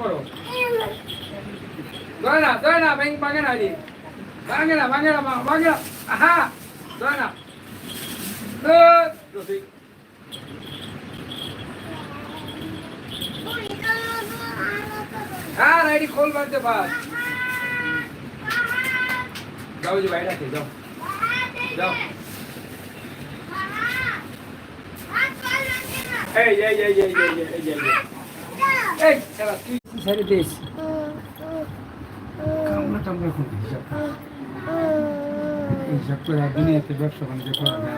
করো। ধরে না ধরে না ভাঙ ভাঙে না রে ভাঙে না ভাঙে না ভাঙে না। আহা ধরে না হ্যাঁ রাইডি খোল বাঁধতে পার যাও যে বাইরে আছে, যাও। যাও। এই এই এই এই এই এই এই এই এই। শালা তুই ছেড়ে দিয়েছি। কামলা টামলা খুব হিসাব হিসাব করে আর দুনিয়াতে ব্যবসা বাণিজ্য করা যায়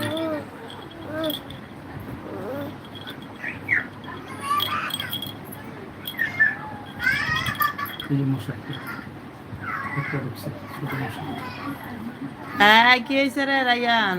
না কি হয়েছে রে রায়ান?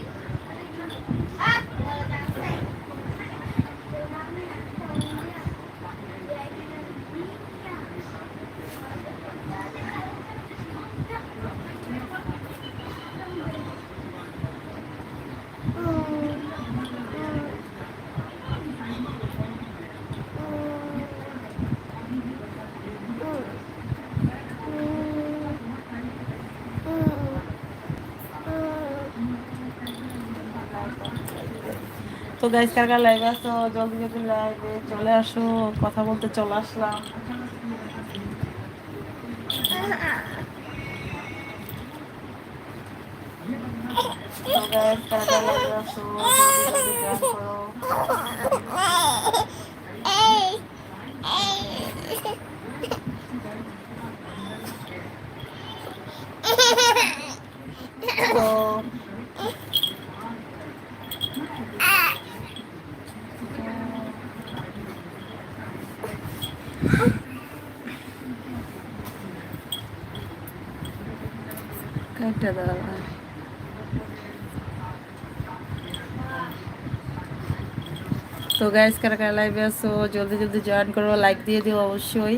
তো গাইস কার কার লাইভ আসো জলদি জলদি লাইভে চলে আসো, কথা বলতে চলে আসলাম। তো গাইস কার কার লাইভে আসো, জলদি জলদি করো। কাইটা দাঁড়া তো গাইস কারা কারা লাইভে আসো জলদি জলদি জয়েন করো লাইক দিয়ে দিও অবশ্যই।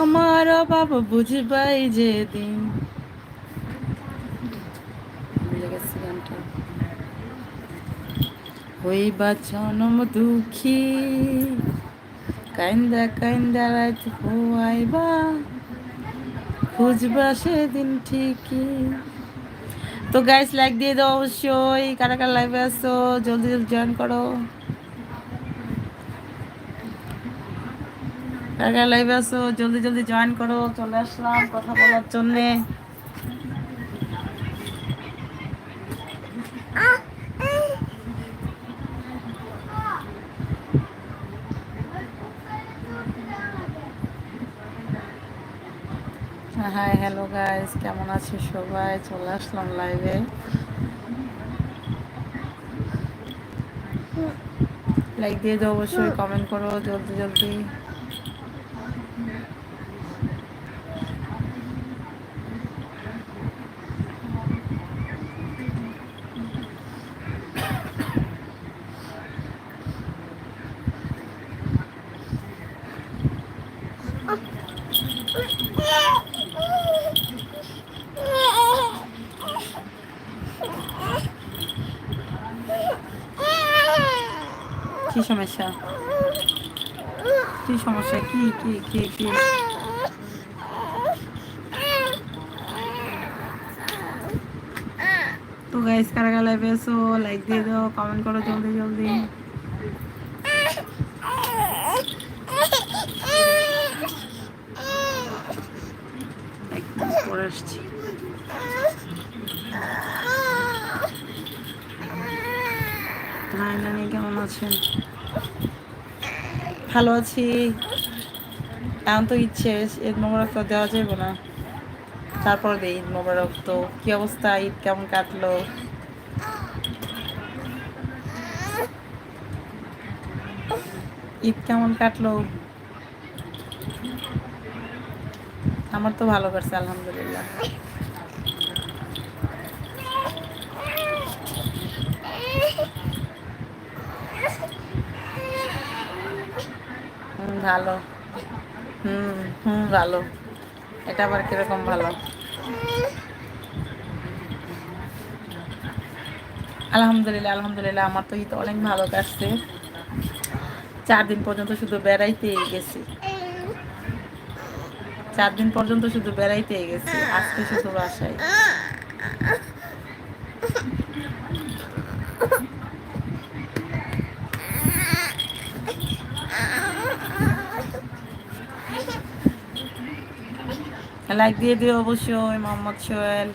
আমার অভাব বুঝবাই যে দিন হইবা জনম দুঃখী। কাইন্দা কাইন্দা রাত হইবা খুঁজবা সেদিন ঠিকই। তো গাইস লাইক দিয়ে দাও অবশ্যই, কারা কারা লাইভে আসো জলদি জলদি জয়েন করো। কারা কারা লাইভে আসো জলদি জলদি জয়েন করো, চলে আসলাম কথা বলার জন্যে হাই গাইস কেমন আছো সবাই? চলে আসলাম লাইভে লাইক দিয়ে দাও অবশ্যই কমেন্ট করো জলদি জলদি কি সমস্যা কি সমস্যা? কি কি কি কি? তো গাইস কারা কারা লাইভে এসো লাইক দিয়ে দাও কমেন্ট করো জলদি জলদি। আসছি। হাই কেমন আছেন? ভালো আছি। এখন তো ইচ্ছে ঈদ নম্বর তো দেওয়া যাবে না। তারপর দিয়ে ঈদ মোবারক। তো কি অবস্থা? ঈদ কেমন কাটলো? ঈদ কেমন কাটলো? আমার তো ভালো কাটছে আলহামদুলিল্লাহ। ভালো। হুম হুম, ভালো। এটা আবার কীরকম ভালো? আলহামদুলিল্লাহ আলহামদুলিল্লাহ, আমার তো ঈদ অনেক ভালো কাটছে। চার দিন পর্যন্ত শুধু বেড়াইতেই গেছি। চার দিন পর্যন্ত শুধু বেড়াইতে গেছি, আজকে শুধু বাসায়। লাইক দিয়ে দিও অবশ্যই মোহাম্মদ সোহেল।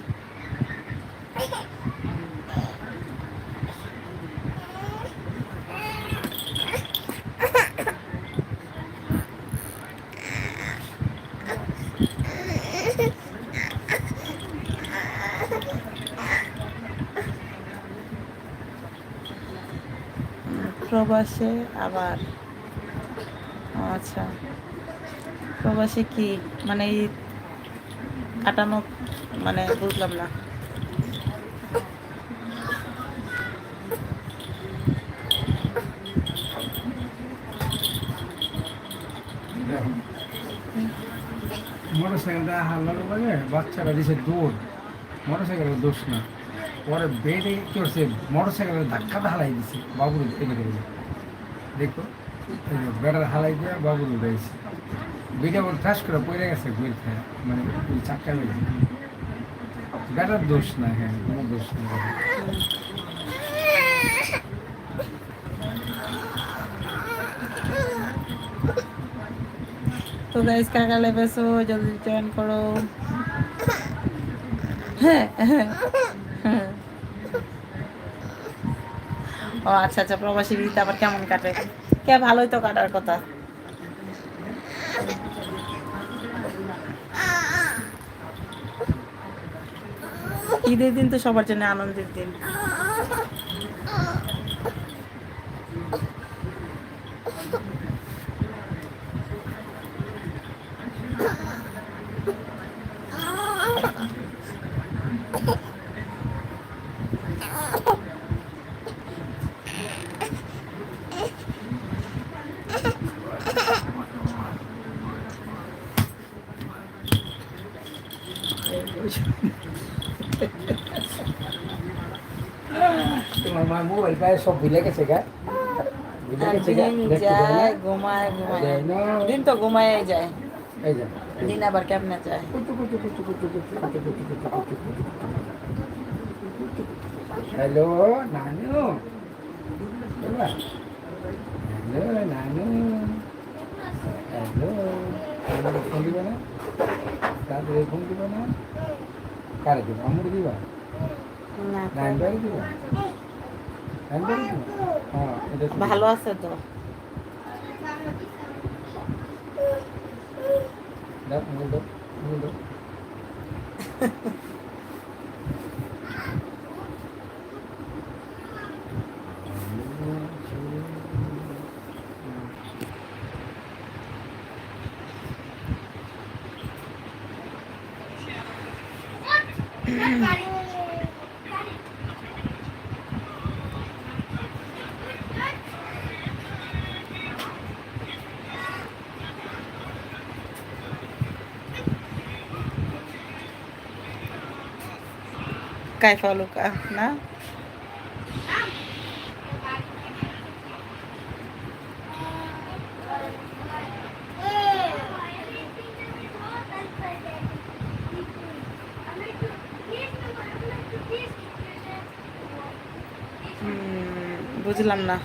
প্রবাসে আবার। আচ্ছা। প্রবাসে কি? মানে কাটানো মানে বুঝলাম না। মোটর সাইকেলটা হাল্লার লাগে বাচ্চারা দিছে দৌড়। মোটর সাইকেলের দোষ না। পরে বেডে কি করছে? মোটর সাইকেলের ধাক্কাটা হালাই দিছে, বাবুর দেখো বেড়ার হালাই দিয়ে বাবুর উঠাইছে বেটা ওর ঠাস করে পড়ে গেছে বই খায় মানে চাক্কা বেড়ে বেটার দোষ না হ্যাঁ কোনো দোষ না। তো গাইস কাকা লেবেছো জলদি জয়েন করো। হ্যাঁ হ্যাঁ হ্যাঁ। ও আচ্ছা আচ্ছা প্রবাসী ঈদ আবার কেমন কাটে? কে ভালোই তো কাটার কথা। ঈদের দিন তো সবার জন্য আনন্দের দিন। আমার মোবাইল পায়ে সব ভুলে গেছে গা। দিন তো ঘুমায় যায়। দিন আবার কেমনে যায়? হ্যালো নানু। হ্যালো নানু। হ্যালো। ফোন দিবে না? তারপরে ফোন দিবে না? কারে দিবা? আমার দিবা? না দিবা? ভালো আছে তো। দাও ধাক্কায় ফলকা না? বুঝলাম না।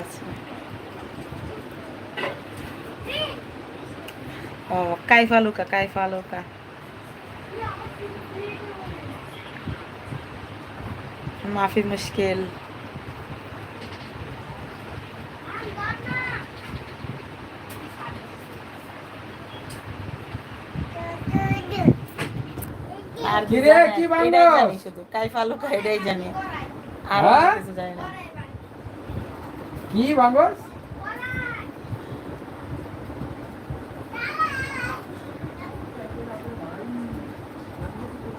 আচ্ছা আচ্ছা ও কাইফা লুকা কাইফা লুকা। মাফি মুশকিল। আর কি জানি শুধু কাইফা লুকা এটাই জানি। আর হ্যাঁ? কিছু জানি না। কি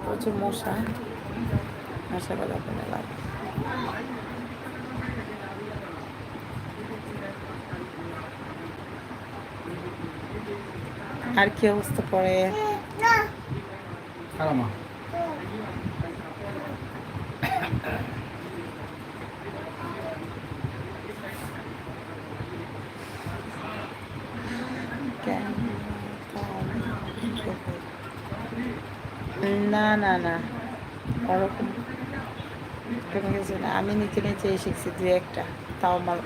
প্রচুর মশা। মশা কথা করে লাভ। আর কি অবস্থা পড়ে খারামা না না। ওরকম। কোনো কিছু না আমি নিচে নিচে শিখছি দু একটা। তাও আমার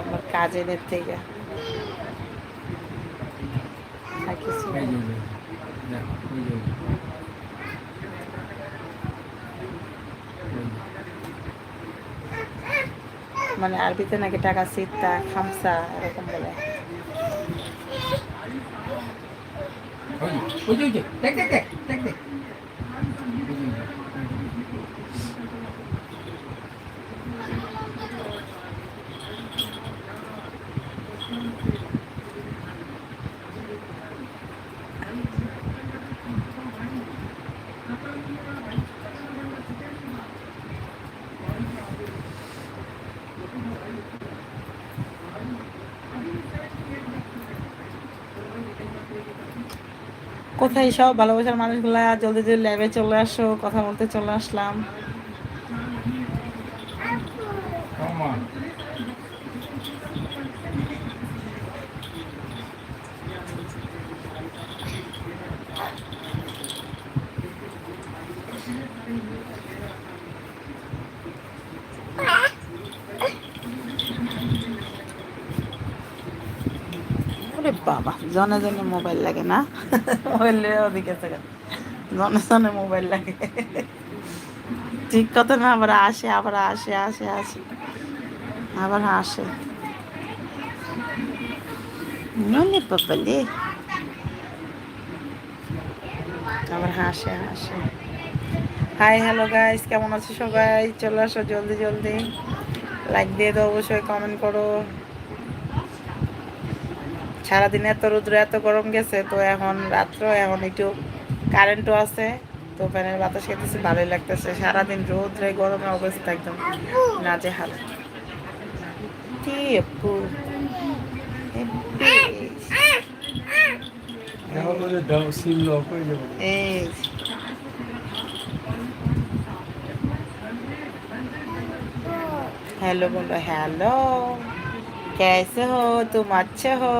আমার কাজের থেকে। আর কিছু। মানে আরবিতে নাকি টাকা সিত্তা খামসা এরকম বলে। দেখ, দেখ, দেখ, দেখ, দেখ। কোথায় সব ভালোবাসার মানুষগুলা জলদি জলদি ল্যাবে চলে আসো কথা বলতে চলে আসলাম। ওরে বাবা, জনে জনে মোবাইল লাগে না? মোবাইল ওদিকে জনে জনে মোবাইল লাগে। ঠিক কথা না, আবার আসে আবার আসে আসে আসে। আবার আসে। মনে বাবালে আবার হাসে হাসে হাই হ্যালো গাইস কেমন আছো সবাই? চলে আসো জলদি জলদি। লাইক দিয়ে দাও, অবশ্যই কমেন্ট করো। সারাদিন এত রোদ্র, এত গরম গেছে, তো এখন রাত্র, এখন একটু কারেন্টও আছে, তো ফ্যানের বাতাস খেতেছে, ভালোই লাগতেছে। সারাদিন রোদ্রে, গরমে অবস্থা একদম নাজে হাল কি দেখো বলে দাও कैसे हो? तुम अच्छे हो?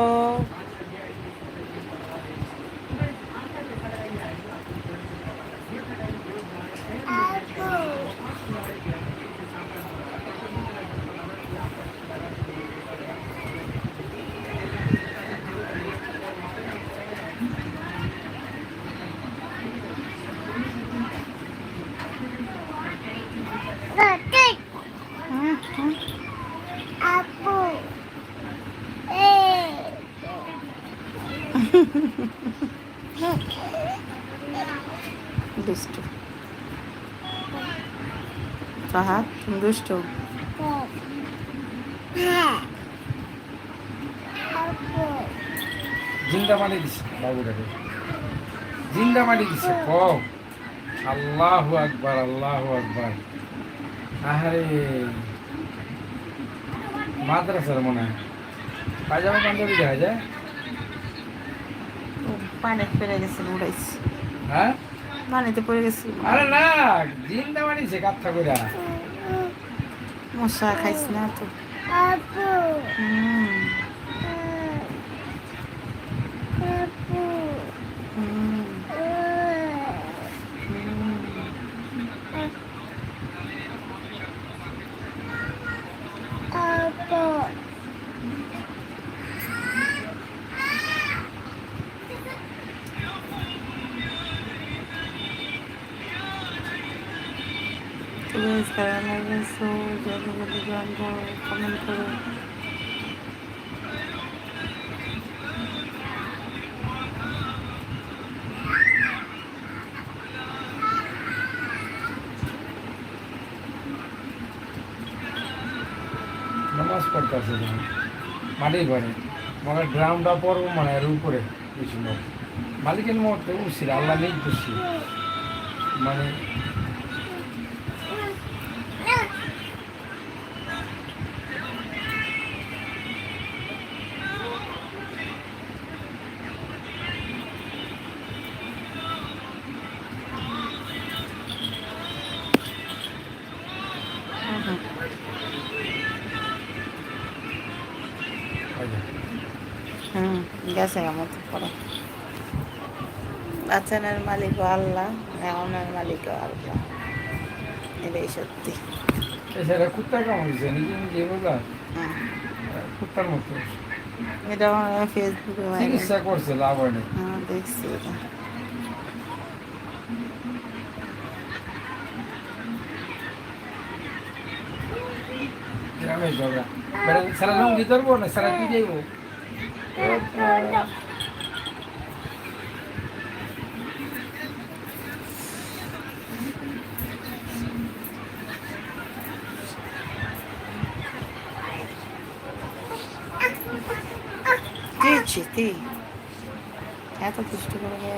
দুষ্টু। জিন্দা মাটি দিছে বাবুটাকে। জিন্দা মাটি দিছে কও। আল্লাহু আকবার আল্লাহু আকবার। আহারে। মাদ্রাসার মনে হয়। পায়জামা পাঞ্জাবি দেখা যায়? পানি পড়ে গেছিল উড়াইছি। হ্যাঁ? পানিতে পড়ে গেছিল আরে না জিন্দা মাটি দিছে কাঠা কইরা। মশা খাইছি না তো হুম guys, কারা লাগেছো যত বলি জয়েন করো কমেন্ট করো। নামাজ পড়তে মানে গ্রাউন্ডটা পড়ব মানে এর উপরে বুঝছিল মালিকের মধ্যে উঠছিল আল্লাহ নেই খুশি মানে গেছে মতো পড়ো বাচ্চানের মালিক আল্লাহ এমনের মালিক আল্লাহ এটাই সত্যি এই সেটা কুত্তা কেমন হয়েছে নিজে নিজে বুঝলা হুম। কুত্তার মতো এটা আমার ফেসবুকে চিকিৎসা করছে লাভ হয় না হ্যাঁ দেখছি এটা গ্রামে ঝগড়া বেড়া সারা লুঙ্গি ধরবো না সারা কি যাইবো তুই এত দুষ্ট করবে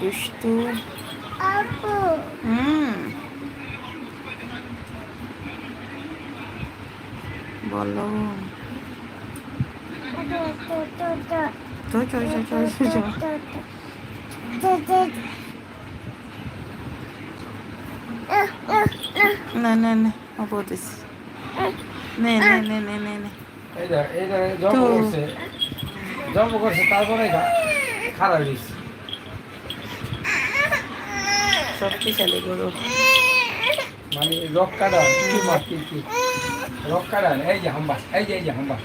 দুষ্টু। হুম। বলো। তো চল চল চল চল চল না না না বলতেছি নে নে নে নে নে নে এই যে জন্ম করছে জন্ম করছে তারপরে খারাপ হয়েছে শক্তিশালী গরু মানে রক কাটান কি মাছ কি রক কাটান এই যে হাম্বা এই যে এই যে হাম্বা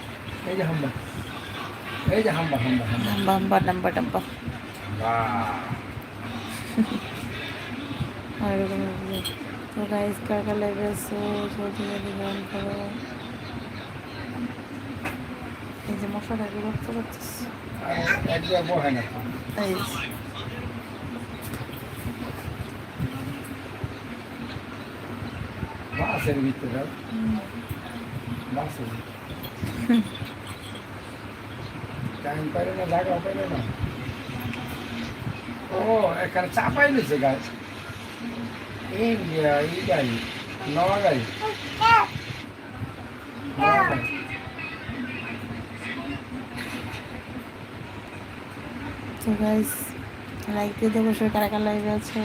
এই যে হাম্বা এই যে হাম্বা হাম্বা হাম্বা। বাম্বা ডাম্বা ডাম্বা। আর এরকম। তো গাইস কার কার জয়েন করো। এই যে মশলাটাকে রক্ত করতেছে এক বহে না এই বাসের ভিতরে। বাসের টাইম পাইলে না জায়গা পাইলে না ও, এখানে চাপাই নিছে গাছ ইন্ডিয়া এই গাড়ি নয়া গাড়ি তো গাইস লাইক দিয়ে দেবো, সবাই কারা কার লাইভে আছে।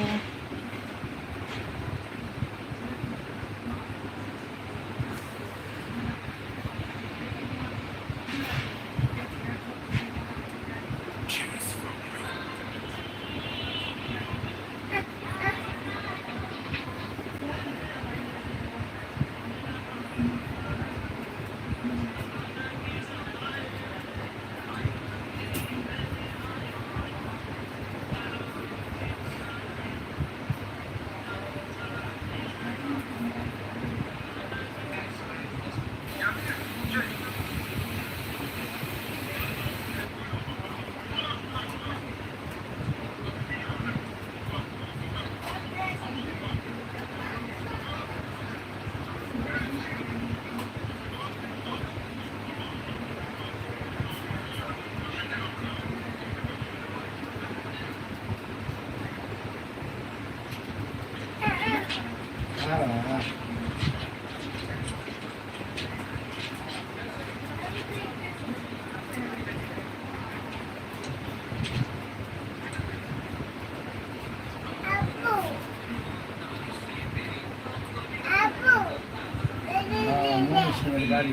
ময়মনসিংহের গাড়ি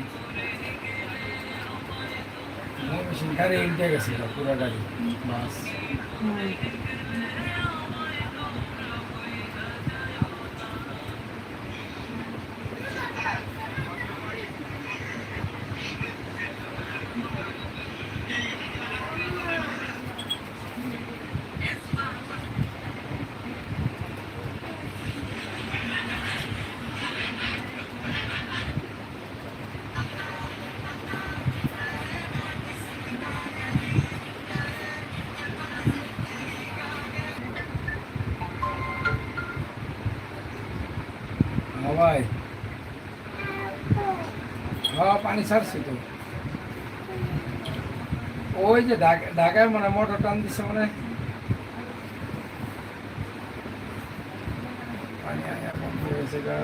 ময়মনসিংহ গাড়ি উল্টে গেছিল পুরো গাড়ি পানি ছাড়ছে ওই যে ঢাকা- ঢাকায় মানে মোটর টান দিচ্ছে মানে পানি আয়া বন্ধ হয়েছে গা।